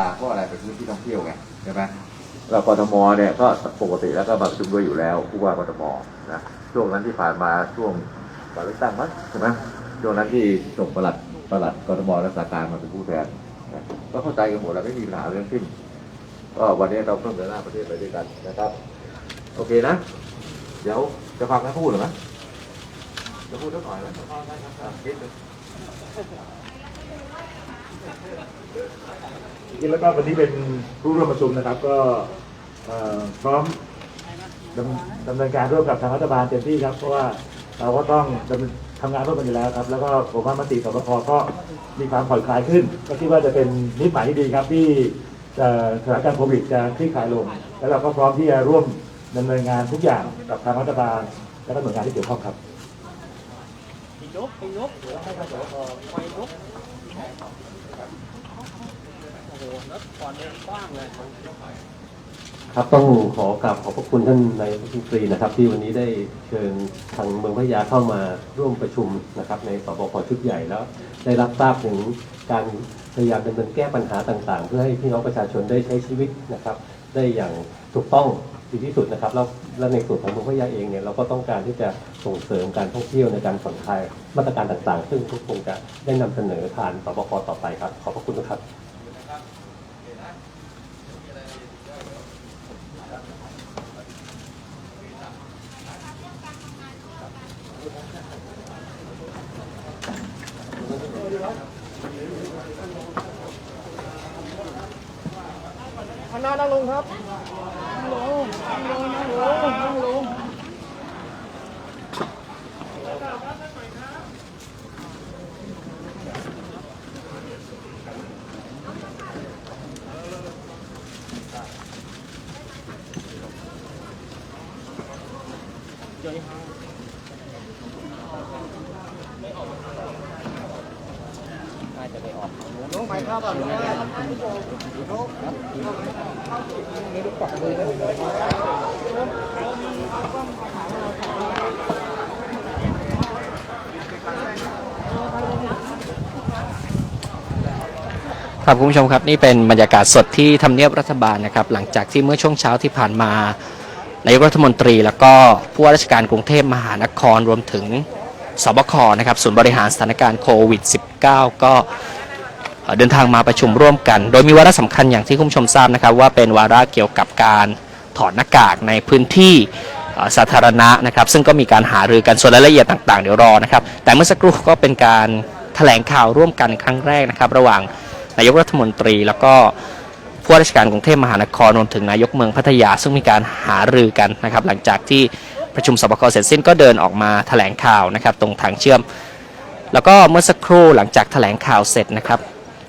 าเพราะอะไรเป็นพื้นที่ท่องเที่ยวไงใช่ไหมเรากทมเนี่ยก็ปกติแล้วก็มาประชุมด้วยอยู่แล้วผู้ว่ากทมนะช่วงนั้นที่ผ่านมาช่วงก่อนเลือกตั้งมั้งใช่ไหมช่วงนั้นที่ส่งประหลัดประหลัดกทมรักษาการมาเป็นผู้แทนก็เข้าใจกันหมดแล้วไม่มีปัญหาเรื่องขึ้น ก็วันนี้เราเพิ่มเดินหน้าประเทศไปด้วยกันนะครับ โอเคนะ เดี๋ยวจะฟังท่านพูดหรือไหมจะพูดสักหน่อยไหมอะคิดดูจริง แล้วก็วันนี้เป็นผู้ร่วมประชุมนะครับ ก็พร้อมดำดำเนินการร่วมกับทางรัฐบาลเต็มที่ครับเพราะว่าเราก็ต้องทำงานร่วมกันอยู่แล้วครับ แล้วก็ผมว่ามติสบคก็มีความผ่อนคลายขึ้น ก็คิดว่าจะเป็นนิดหมายที่ดีครับที่สถานการณ์โควิดจะคลี่คลายลง แล้วเราก็พร้อมที่จะร่วมดำเนินงานทุกอย่างกับทางรัฐบาลและก็หน่วยงานที่เกี่ยวข้องครับยกยกให้ทางสบคไปยกโอ้โหแล้วก่อนเดินกว้างเลย ครับต้องขอกราบขอบพระคุณท่านนายกรัฐมนตรีนะครับ ที่วันนี้ได้เชิญทางเมืองพัทยาเข้ามาร่วมประชุมนะครับ ในสบคชุดใหญ่แล้ว ได้รับทราบถึงการพยายามดำเนินแก้ปัญหาต่างๆ เพื่อให้พี่น้องประชาชนได้ใช้ชีวิตนะครับ ได้อย่างถูกต้องดีที่สุดนะครับแล้วและในส่วนของเมืองพัทยาเองเนี่ยเราก็ต้องการที่จะส่งเสริมการท่องเที่ยวในการผ่อนคลายมาตรการต่างๆ ซึ่งทุกคงจะได้นำเสนอผ่านสบคต่อไปครับ ขอบพระคุณนะครับ ข้างหน้านั่งลงครับนั่งลงนั่งลงนั่งลงนั่งลง ลงไปครับลงไป ครับคุณผู้ชมครับนี่เป็นบรรยากาศสดที่ทำเนียบรัฐบาลนะครับหลังจากที่เมื่อช่วงเช้าที่ผ่านมานายกรัฐมนตรีแล้วก็ผู้ว่าราชการกรุงเทพมหานครรวมถึงสบคนะครับศูนย์บริหารสถานการณ์โควิด -19 ก็เอ่อเดินทางมาประชุมร่วมกัน โดยมีวาระสำคัญอย่างที่คุณผู้ชมทราบนะครับ ว่าเป็นวาระเกี่ยวกับการถอดหน้ากากในพื้นที่สาธารณะนะครับ ซึ่งก็มีการหารือกันส่วนรายละเอียดต่างๆ เดี๋ยวรอนะครับ แต่เมื่อสักครู่ก็เป็นการแถลงข่าวร่วมกันครั้งแรกนะครับ ระหว่าง นายกรัฐมนตรี แล้วก็ผู้ว่าราชการกรุงเทพมหานครรวมถึงนายกเมืองพัทยา ซึ่งมีการหารือกันนะครับ หลังจากที่ประชุมสบคเสร็จสิ้นก็เดินออกมาแถลงข่าวนะครับ ตรงทางเชื่อม แล้วก็เมื่อสักครู่หลังจากแถลงข่าวเสร็จนะครับ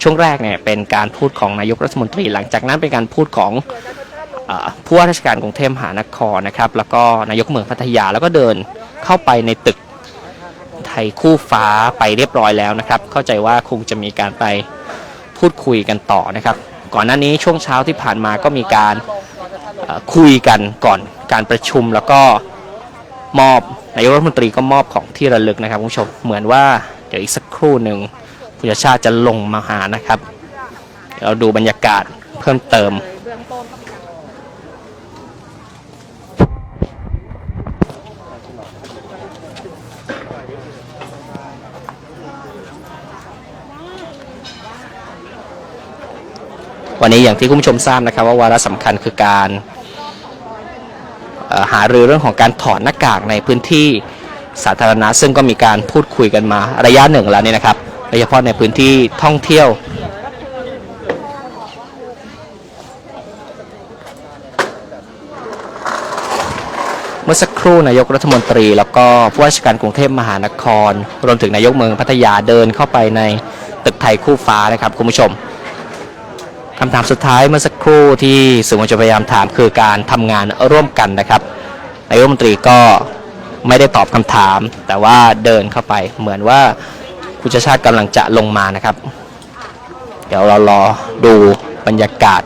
ช่วงแรกเนี่ยเป็นการพูดของนายกรัฐมนตรี หลังจากนั้นเป็นการพูดของผู้ว่าราชการกรุงเทพมหานครนะครับ แล้วก็นายกเมืองพัทยาแล้วก็เดินเข้าไปในตึกไทยคู่ฟ้าไปเรียบร้อยแล้วนะครับ เข้าใจว่าคงจะมีการไป พูดคุยกันต่อนะครับ ก่อนหน้านี้ช่วงเช้าที่ผ่านมาก็มีการคุยกันก่อนการประชุมแล้วก็มอบนายกรัฐมนตรีก็มอบของที่ระลึกนะครับคุณผู้ชมเหมือนว่าเดี๋ยวอีกสักครู่หนึ่งผู้ชาติจะลงมาหานะครับ เราดูบรรยากาศเพิ่มเติม วันนี้อย่างที่คุณผู้ชมทราบนะครับว่าวาระสำคัญคือการหารือเรื่องของการถอดหน้ากากในพื้นที่สาธารณะ ซึ่งก็มีการพูดคุยกันมาระยะหนึ่งแล้วนี่นะครับโดยเฉพาะในพื้นที่ท่องเที่ยวเมื่อสักครู่นายกรัฐมนตรี แล้วก็ผู้ว่าราชการกรุงเทพมหานคร รวมถึงนายกเมืองพัทยาเดินเข้าไปในตึกไทยคู่ฟ้านะครับคุณผู้ชมำถามสุดท้ายเมื่อสักครู่ที่สื่อมวลชนพยายามถามคือการทำงานร่วมกันนะครับนายกรัฐมนตรีก็ไม่ได้ตอบคำถาม แต่ว่าเดินเข้าไปเหมือนว่าคุณชาติชาติกำลังจะลงมานะครับ เดี๋ยวเรารอดูบรรยากาศ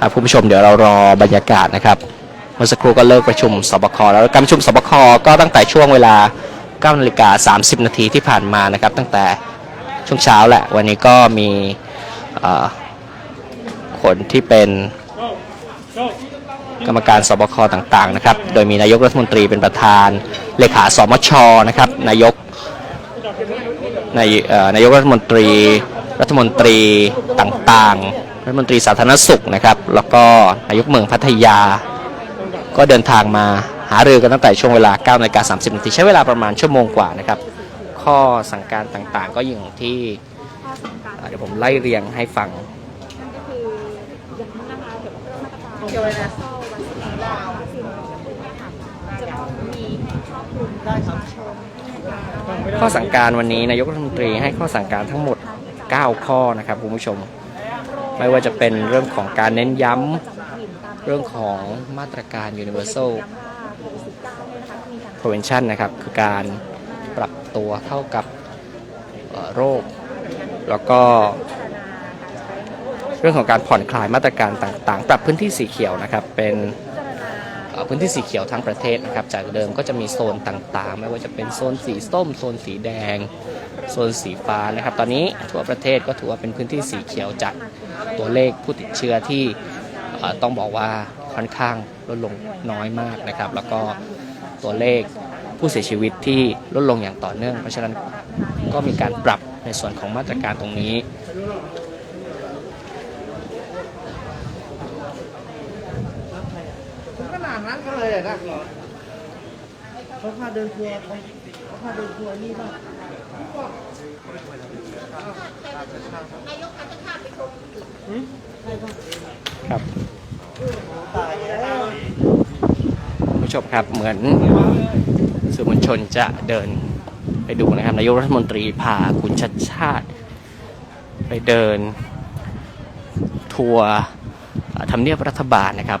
ครับคุณผู้ชมเดี๋ยวเรารอบรรยากาศนะครับเมื่อสักครู่ก็เลิกประชุมสบคแล้วการประชุมสบคก็ตั้งแต่ช่วงเวลา9นาฬิกา30 นาทีที่ผ่านมานะครับ ตั้งแต่ช่วงเช้าแหละ วันนี้ก็มีคนที่เป็นกรรมการสบคต่างๆนะครับ โดยมีนายกรัฐมนตรีเป็นประธาน เลขาสมชนะครับ นายกนายนายกรัฐมนตรี รัฐมนตรีต่างๆ รัฐมนตรีสาธารณสุขนะครับ แล้วก็นายกเมืองพัทยา ก็เดินทางมาหารือกันตั้งแต่ช่วงเวลา9นาฬิกา30นาทีใช้เวลาประมาณชั่วโมงกว่านะครับ ข้อสั่งการต่างๆ ก็อย่างที่เดี๋ยวผมไล่เรียงให้ฟังเกี่ยวนดาววัคซีนของจะพูดเนี่ยค่ะจะต้องมีให้ครอบคลุมประชาชนข้อสั่งการวันนี้นายกรัฐมนตรีให้ข้อสั่งการทั้งหมด 9 ข้อนะครับคุณผู้ชม ไม่ว่าจะเป็นเรื่องของการเน้นย้ำเรื่องของมาตรการ universal prevention นะครับ คือการปรับตัวเข้ากับโรค แล้วก็ เรื่องของการผ่อนคลายมาตรการต่างๆ ปรับพื้นที่สีเขียวนะครับเป็นพื้นที่สีเขียวทั้งประเทศนะครับ จากเดิมก็จะมีโซนต่างๆ ไม่ว่าจะเป็นโซนสีส้ม โซนสีแดง โซนสีฟ้านะครับ ตอนนี้ทั่วประเทศก็ถือว่าเป็นพื้นที่สีเขียวจากตัวเลขผู้ติดเชื้อที่ต้องบอกว่าค่อนข้างลดลงน้อยมากนะครับ แล้วก็ตัวเลขผู้เสียชีวิตที่ลดลงอย่างต่อเนื่อง เพราะฉะนั้นก็มีการปรับในส่วนของมาตรการตรงนี้ขนาดนั้นก็เลยอะนะเขาพาเดินทัวร์เขาพาเดินทัวร์นี่ป่ะ ครับผู้ชมครับเหมือนสื่อมวลชนจะเดินไปดูนะครับนายกรัฐมนตรีพาคุณชัดชาติ ไปเดิน ทัวร์ทำเนียบรัฐบาลนะครับ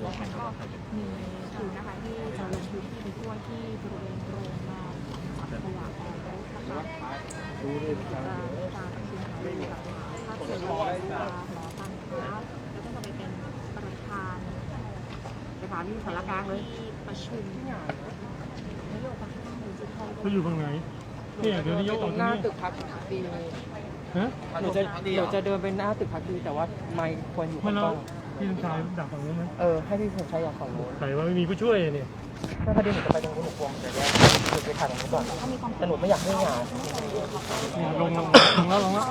เนี่ยนายชาชาติเสียพันธ์ก็มีคิวนะคะที่จะลงพื้นที่ไปช่วยที่บริเวณโรงงานจัดขยะแอร์รถนะคะจะมีการประชุมหารือกับภาคส่วนราชการหมอการค้าแล้วก็จะไปเป็นประธานสถานีสารกลางเลยที่ประชุมนโยบายดิจิทัลเขาอยู่ฝั่งไหนเนี่ยเดี๋ยวนี้ยกออกตรงหน้านี้ตึกพักดีฮะหนูจะหนูจะเดินไปหน้าตึกพักดีแต่ว่าไม่ควรอยู่ไม่ข้างเรานอก พี่สมชายดักฝั่งนู้นไหมเออ ให้พี่ผมใช้ยาของโน้นใส่ว่าไม่มีผู้ช่วยเนี่ยถ้าคดีหนูจะไปตรงนู้นหนูกลัวมันจะแย่หนูไปถ่ายตรงนู้นก่อนแต่หนูไม่อยากให้งานนี่ลงลงลงแล้วลงแล้ว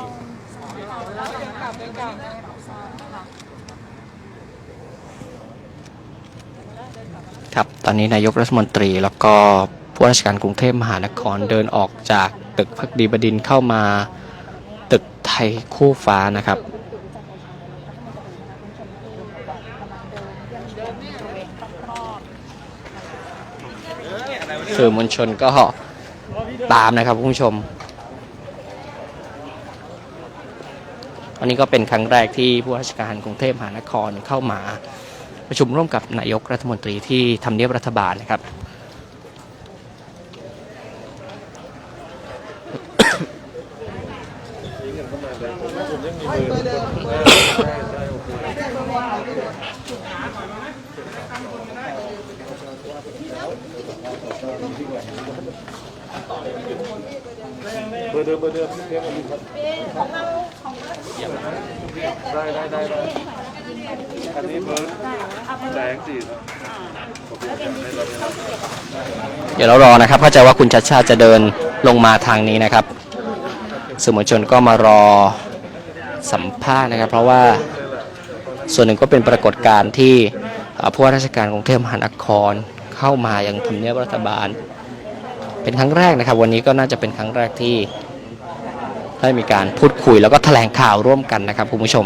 ครับ ตอนนี้นายกรัฐมนตรีแล้วก็ผู้ราชการกรุงเทพมหานครเดินออกจากตึกพักดีบดินทร์เข้ามา ตึกไทยคู่ฟ้านะครับ สื่อมวลชนก็ตามนะครับคุณผู้ชมวันนี้ก็เป็นครั้งแรกที่ผู้ราชการกรุงเทพมหานครเข้ามาประชุมร่วมกับนายกรัฐมนตรีที่ทำเนียบรัฐบาลนะครับ เบอร์เดิมเบอร์เดิมเรียกมาดูครับได้ได้ได้ได้อันนี้เบอร์แดงสีครับเดี๋ยวเรารอนะครับเข้าใจว่าคุณชัดชาติจะเดินลงมาทางนี้นะครับสื่อมวลชนก็มารอสัมภาษณ์นะครับ เพราะว่าส่วนหนึ่งก็เป็นปรากฏการณ์ที่ผู้ว่าราชการกรุงเทพมหานครเข้ามาอยังทำเนียบรัฐบาล เป็นครั้งแรกนะครับ วันนี้ก็น่าจะเป็นครั้งแรกที่ ได้มีการพูดคุยแล้วก็แถลงข่าวร่วมกันนะครับคุณผู้ชม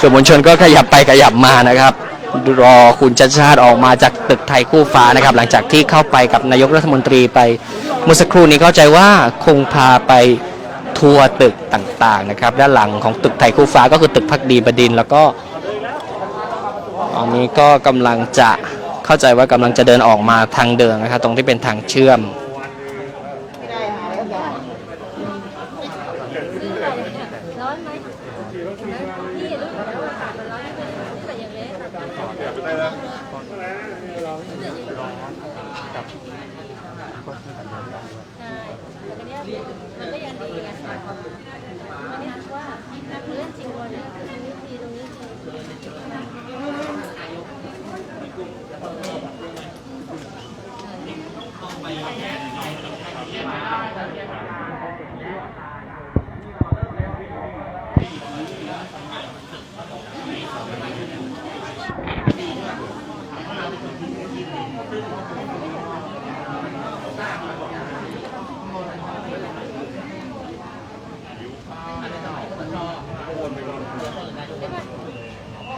สื่อมวลชนก็ขยับไปขยับมานะครับ รอคุณชัดชาติออกมาจากตึกไทยคู่ฟ้านะครับ หลังจากที่เข้าไปกับนายกรัฐมนตรีไป เมื่อสักครู่นี้เข้าใจว่าคงพาไปทัวร์ตึกต่างๆนะครับ ด้านหลังของตึกไทยคู่ฟ้าก็คือตึกพักดีบดินแล้วก็ตอนนี้ก็กำลังจะเข้าใจว่ากำลังจะเดินออกมาทางเดินนะครับ ตรงที่เป็นทางเชื่อม ร้อนไหมนี่รู้อยู่แล้วว่าอากาศมันร้อนไม่เป็นแต่อย่างเล็ก ใช่แต่ทีเนี้ยมันก็ยังดีไงอันนี้ว่าเรื่องจริงวันนี้ตรงนี้ทีตรงนี้ทีพี่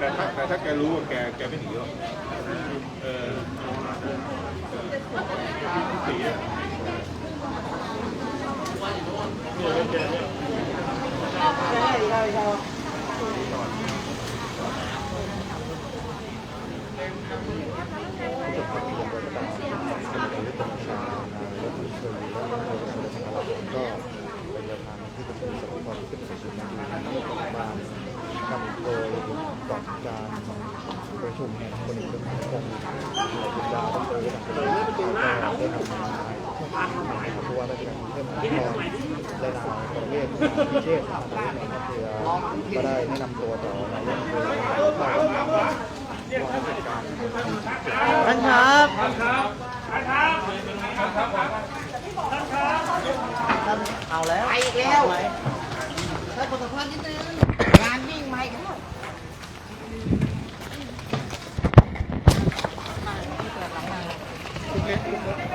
แต่ถ้าแต่ถ้าแกรู้ว่าแกแกไม่หนีหรอกเออสีอะก็เป็นแนวทางที่ประชุมสมุทรขึ้นประชุมในที่รัฐบาลทำโดยก่อนการประชุมเนี่ยคนอื่นเป็นคนคุณดาวดรวิทยาก็ได้ทำมาผู้ว่าราชการกรุงเทพมหานครได้นามประเวศพิเชษฐ์ก็ได้แนะนำตัวต่อนายกรัฐมนตรีว่าราชการท่านครับเอาแล้วไปอีกแล้วไหมถ้าประสบความนิดนึง งานวิ่งมาอีกแล้ว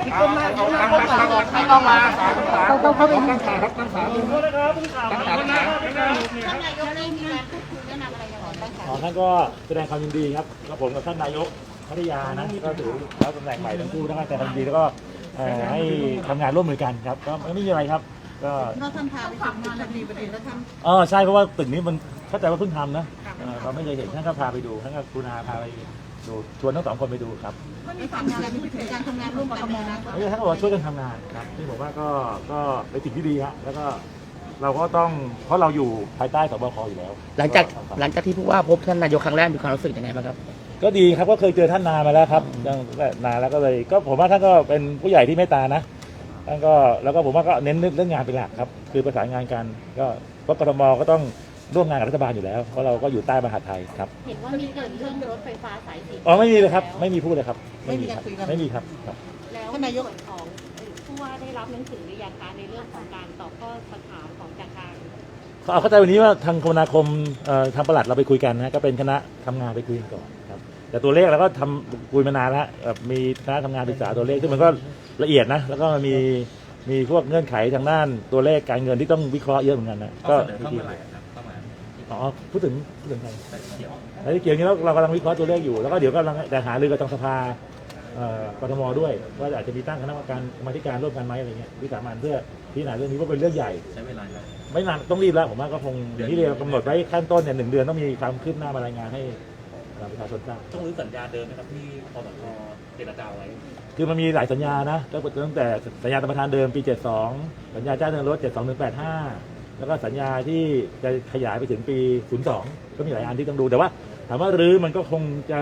พี่ก้มมาพี่ก้มมาก้มมาไม่ต้องมาต้องต้องเข้าไปตั้งขาครับตั้งขาตั้งขาตั้งขาอ๋อท่านก็แสดงความยินดีครับแล้วผมกับท่านนายกพัทยานะก็ถือรับตำแหน่งใหม่ทั้งคู่นะครับแต่ทำดีแล้วก็ให้ทำงานร่วมมือกันครับก็ไม่มีอะไรครับก็เราทำพาไปทำงานทันทีประเด็นแล้วทำอ๋อใช่เพราะว่าตึกนี้มัน เข้าใจว่าเพิ่งทำนะเอ่อเราไม่เคยเห็นท่านก็พาไปดูท่านก็กรุณาพาไปดูชวนทั้งสองคนไปดูครับไม่มีทำงานไม่มีการทำงานร่วมกันนะไม่ใช่ท่านก็บอกว่าช่วยกันทำงานครับที่ผมว่าก็ก็เป็นสิ่งที่ดีฮะแล้วก็เราก็ต้องเพราะเราอยู่ภายใต้สบคอยู่แล้วหลังจากก็หลังจากที่ผู้ว่าพบท่านนายกครั้งแรกมีความรู้สึกยังไงบ้างครับกก็ดีครับก็เคยเจอท่านนานมาแล้วครับตั้งแต่นานแล้วก็เลย ก็ผมว่าท่านก็เป็นผู้ใหญ่ที่เมตตานะท่านก็แล้วก็ผมว่าก็เน้นเรื่องงานเป็นหลักครับ คือประสานงานกันก็เพราะกทมก็ต้อง ร่วมงานกับรัฐบาลอยู่แล้ว เพราะเราก็อยู่ใต้มหาดไทยครับเห็นว่ามีเกิดเรื่องรถไฟฟ้าสายสีอ๋อไม่มีเลยครับ ไม่มีพูดเลยครับไม่มีการคุยกัน ไม่มีครับครับ แล้วท่านนายกของผู้ว่าได้รับหนังสือหรือยังคะในเรื่องของการตอบข้อสักถามของจากทาง เอาเข้าใจวันนี้ว่าทางคมนาคมเอ่อทางประหลัดเราไปคุยกันนะก็เป็นคณะทำงานไปคุยกันก่อนครับแต่ตัวเลขเราก็ทำคุยมานานแล้วเอ่อมีคณะทำงานศึกษาตัวเลขซึ่งมันก็ละเอียดนะแล้วก็มีมีพวกเงื่อนไขทางด้านตัวเลขการเงินที่ต้องวิเคราะห์เยอะเหมือนกันนะก็อ๋อ พูดถึงพูดถึงใครแล้วที่เกี่ยวนี้เราเรากำลังวิเคราะห์ตัวเลขอยู่ แล้วก็เดี๋ยวก็กำลังจะหารือกับทางสภาเอ่อกทมด้วยว่าอาจจะมีตั้งคณะกรรมการกรรมาธิการร่วมกันไหมอะไรเงี้ยวิสามันเพื่อพิจารณาเรื่องนี้ว่าเป็นเรื่องใหญ่ไม่นานต้องรีบแล้วผมว่าก็คงอย่างที่เรียนกำหนดไว้ขั้นต้นเนี่ยหนึ่งเดือนต้องมีความคืบหน้ามารายงานให้ประชาชนทราบต้องรื้อสัญญาเดิมนะครับที่ปตทเจรจาไว้คือมันมีหลายสัญญานะก็ตั้งแต่สัญญาธรรมทานเดิมปี 72 สัญญาจ้างเดินรถ 72ถึง85 แล้วก็สัญญาที่จะขยายไปถึงปี 02 ก็มีหลายอันที่ต้องดูแต่ว่า ถามว่ารื้อมันก็คงจะ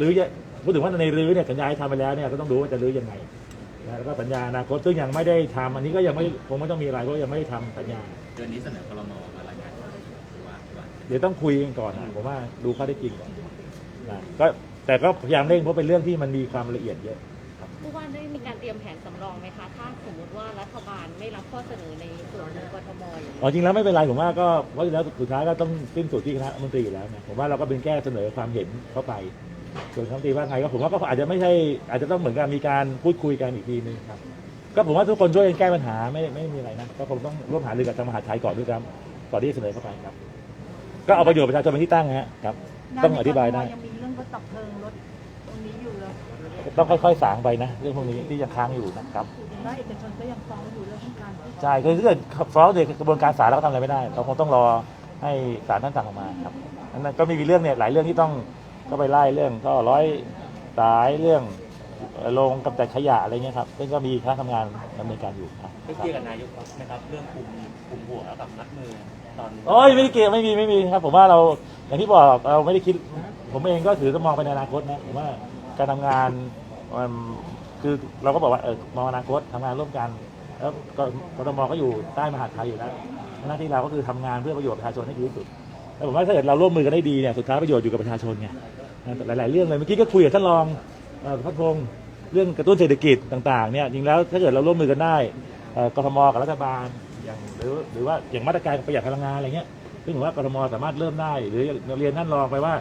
รื้อเยอะพูดถึงว่าในรื้อเนี่ยสัญญาที่ทำไปแล้วเนี่ยก็ต้องดูว่าจะรื้อยังไงแล้วก็สัญญาอนาคตซึ่งยังไม่ได้ทำอันนี้ก็ยังไม่คงไม่ต้องมีอะไรเพราะยังไม่ได้ทำสัญญาเดือนนี้เสนอครมมารายงานเดี๋ยวต้องคุยกันก่อนนะผมว่าดูข้อได้จริงก่อนนะก็แต่ก็พยายามเร่งเพราะเป็นเรื่องที่มันมีความละเอียดเยอะ ผู้ว่าได้มีการเตรียมแผนสำรองไหมคะ ถ้าสมมติว่ารัฐบาลไม่รับข้อเสนอในส่วนของกทมอย่างนี้อ๋อจริงแล้วไม่เป็นไรผมว่าก็เพราะฉะนั้นสุดท้ายก็ต้องสิ้นสุดที่คณะรัฐมนตรีอยู่แล้วนะผมว่าเราก็เป็นแก้เสนอความเห็นเข้าไป ส่วนคณะรัฐมนตรีว่าไงก็ผมว่าก็อาจจะไม่ใช่อาจจะต้องเหมือนกับมีการพูดคุยกันอีกทีนึงครับ ก็ผมว่าทุกคนช่วยกันแก้ปัญหาไม่ไม่มีอะไรนะก็คงต้องร่วมหารือกับทางมหาดไทยก่อนด้วยครับก่อนที่จะเสนอเข้าไปครับ ก็เอาประโยชน์ประชาชนเป็นที่ตั้งฮะครับ ต้องอธิบายได้ ยังมีเรื่องรถดับเพลิงรถตรงนี้อยู่เลย ต้องค่อยๆสางไปนะเรื่องพวกนี้ที่ยังค้างอยู่นะครับแล้วเอกชนก็ยังฟ้องอยู่เรื่องของการใช่คือถ้าเกิดฟ้องในกระบวนการศาลเราก็ทำอะไรไม่ได้ เราคงต้องรอให้ศาลท่านสั่งออกมาครับนั้นก็มีเรื่องเนี่ยหลายเรื่องที่ต้องก็ไปไล่เรื่องก็ร้อยสายเรื่องโรงกำจัดขยะอะไรเงี้ยครับซึ่งก็มีคณะทำงานดำเนินการอยู่ครับได้เคลียร์กับนายกนะครับเรื่องคุมคุมหัวกับนัดมือตอนโอ้ยไม่ได้เกี่ยวไม่มีไม่มีครับ ผมว่าเราอย่างที่บอกเราไม่ได้คิด ผมเองก็ถือจะมองไปในอนาคตนะผมว่า การทำงานคือเราก็บอกว่าเออมองอนาคตทำงานร่วมกัน แล้วก็กทมก็อยู่ใต้มหาดไทยอยู่แล้วหน้าที่เราก็คือทำงานเพื่อประโยชน์ประชาชนให้ดีที่สุดแล้วผมว่าถ้าเกิดเราร่วมมือกันได้ดีเนี่ยสุดท้ายประโยชน์อยู่กับประชาชนไงนะหลาย ๆ เรื่องเลยเมื่อกี้ก็คุยกับท่านรองเอ่อพัฒพงศ์เรื่องกระตุ้นเศรษฐกิจต่าง ๆ เนี่ยจริงแล้วถ้าเกิดเราร่วมมือกันได้เอ่อกทมกับรัฐบาลอย่างหรือหรือว่าอย่างมาตรการประหยัดพลังงานอะไรเงี้ย ซึ่งผมว่ากทมสามารถเริ่มได้ หรือเรียนท่านรองไปว่า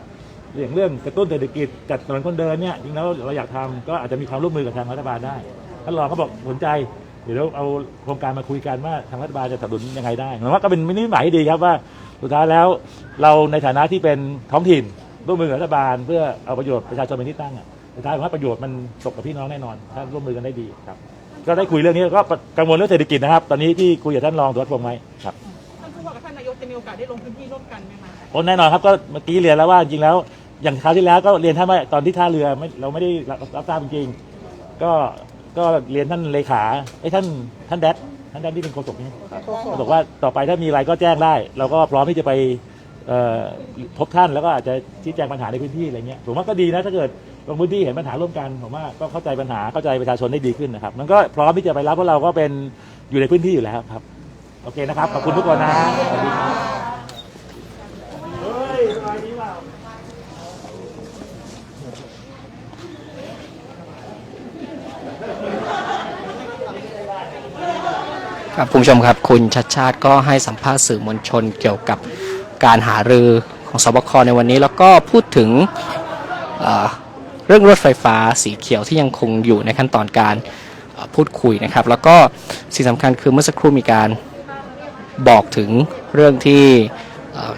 เรื่องเรื่องกระตุ้นเศรษฐกิจจัดถนนคนเดินเนี่ยจริงแล้วเราอยากทำก็อาจจะมีความร่วมมือกับทางรัฐบาลได้ท่านรองเขาบอกสนใจเดี๋ยวเราเอาโครงการมาคุยกันว่าทางรัฐบาลจะสนับสนุนยังไงได้ผมว่าก็เป็นมินิหมายที่ดีครับว่าสุดท้ายแล้วเราในฐานะที่เป็นท้องถิ่นร่วมมือกับรัฐบาล เพื่อเอาประโยชน์ประชาชนเป็นที่ตั้งอะสุดท้ายผมว่าประโยชน์มันตกกับพี่น้องแน่นอนถ้าร่วมมือกันได้ดีครับ ก็ได้คุยเรื่องนี้ก็กังวลเรื่องเศรษฐกิจนะครับ ตอนนี้ที่คุยกับท่านรองสุวัสดิ์พงษ์ไหมครับท่านผู้ว่ากับท่านนายกจะมีโอกาสได้ลงพื้นที่ร่วมกันไหมคะโอ้แน่นอนครับก็เมื่อกี้เรียนแล้วว่าจริงแล้ว อย่างคราวที่แล้วก็เรียนท่านว่าตอนที่ท่าเรือไม่เราไม่ได้รับรับทราบจริงๆก็ก็เรียนท่านเลขาไอ้ยท่านท่านแดดท่านแดดที่เป็นโฆษกนี่บอกว่าต่อไปถ้ามีอะไรก็แจ้งได้ เราก็พร้อมที่จะไปเอ่อพบท่านแล้วก็อาจจะชี้แจงปัญหาในพื้นที่อะไรเงี้ยผมว่าก็ดีนะถ้าเกิดลงพื้นที่เห็นปัญหาร่วมกันผมว่าก็เข้าใจปัญหาเข้าใจประชาชนได้ดีขึ้นนะครับมันก็พร้อมที่จะไปรับเพราะเราก็เป็นอยู่ในพื้นที่อยู่แล้วครับ โอเคนะครับขอบคุณทุกคนนะสวัสดีครับเฮ้ยสบายดีเปล่า ครับคุณผู้ชมครับคุณชัดชาติก็ให้สัมภาษณ์สื่อมวลชนเกี่ยวกับการหารือของสบคในวันนี้ แล้วก็พูดถึงเอ่อเรื่องรถไฟฟ้าสีเขียวที่ยังคงอยู่ในขั้นตอนการเอ่อพูดคุยนะครับ แล้วก็สิ่งสำคัญคือเมื่อสักครู่มีการบอกถึงเรื่องที่เอ่อ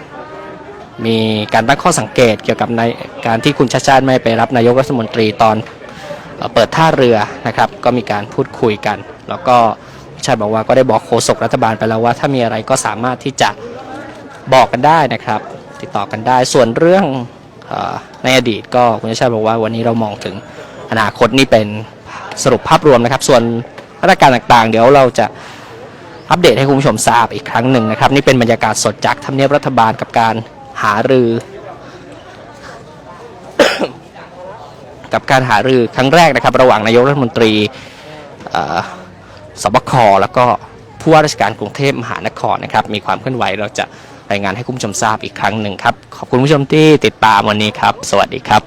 มีการตั้งข้อสังเกตเกี่ยวกับในการที่คุณชาติชาติไม่ไปรับนายกรัฐมนตรีตอน เอ่อเปิดท่าเรือนะครับ ก็มีการพูดคุยกัน แล้วก็ ชาติบอกว่าก็ได้บอกโฆษกรัฐบาลไปแล้วว่า ถ้ามีอะไรก็สามารถที่จะบอกกันได้นะครับ ติดต่อกันได้ส่วนเรื่องอในอดีตก็คุณชาติบอกว่าวันนี้เรามองถึงอนาคตนี่เป็นสรุปภาพรวมนะครับ ส่วนมาตรการต่างๆ เดี๋ยวเราจะอัปเดตให้คุณผู้ชมทราบอีกครั้งหนึ่งนะครับ นี่เป็นบรรยากาศสดจากทำเนียบรัฐบาลกับการหารือ กับการหารือครั้งแรกนะครับ ระหว่างนายกรัฐมนตรี บคแล้วก็ผู้ว่าราชการกรุงเทพมหานครนะครับ มีความเคลื่อนไหวเราจะรายงานให้คุณผู้ชมทราบอีกครั้งหนึ่งครับ ขอบคุณผู้ชมที่ติดตามวันนี้ครับ สวัสดีครับ